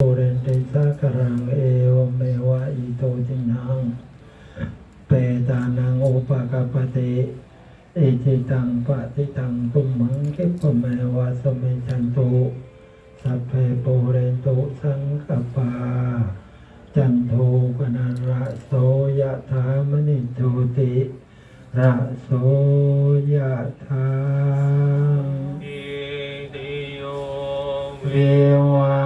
โอเรนติสากรังเอวเมวะอิโตจินังเปตานังอุปกปปติอิจิตังปฏิตังตุมมังคิปเมวะสมิจันตุสัพเพโปเรนตุสังกปา จันโทปนระโสยะธามณิโชติระโสยะธาอิติโยวิวา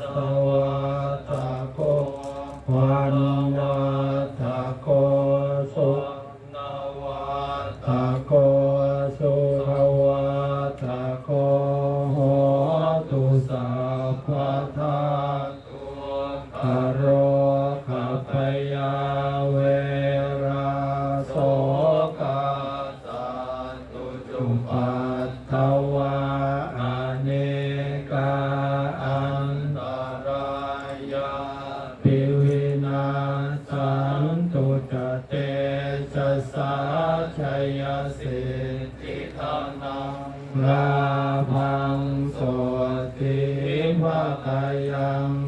สสวัตโกวันวัตโกสุนาวาตโกสุภวัตโกโหตุสัพพทาตุคโรขพยาเว ทิทานังราภังโสติภาคายัง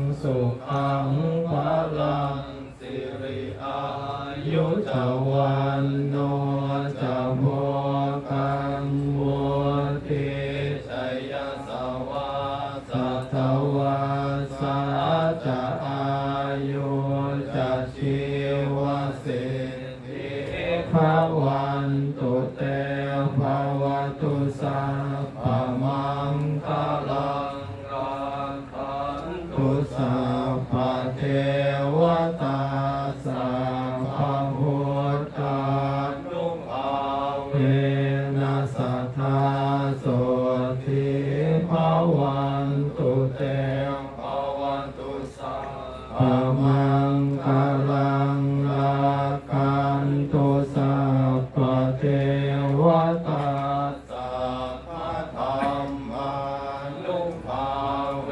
ภาวตุสัพพมังคลังราคันตุสัพพเทวตาสัพพพุทธานุภาเวนัสสัทธาโสทิภาวันตุเตภาวันตุสาปะมังคลังราคันตุสัพพเท วตาสัพพะธมานุภาเว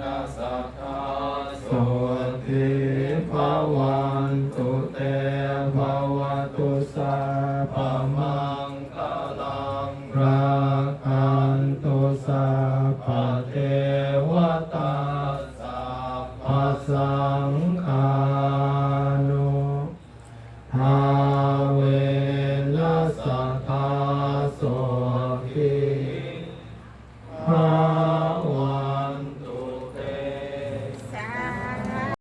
นัสสะสติภวันตุเตภวตุสัพมังกลังราคันตุสัพเทวตาสัพพสั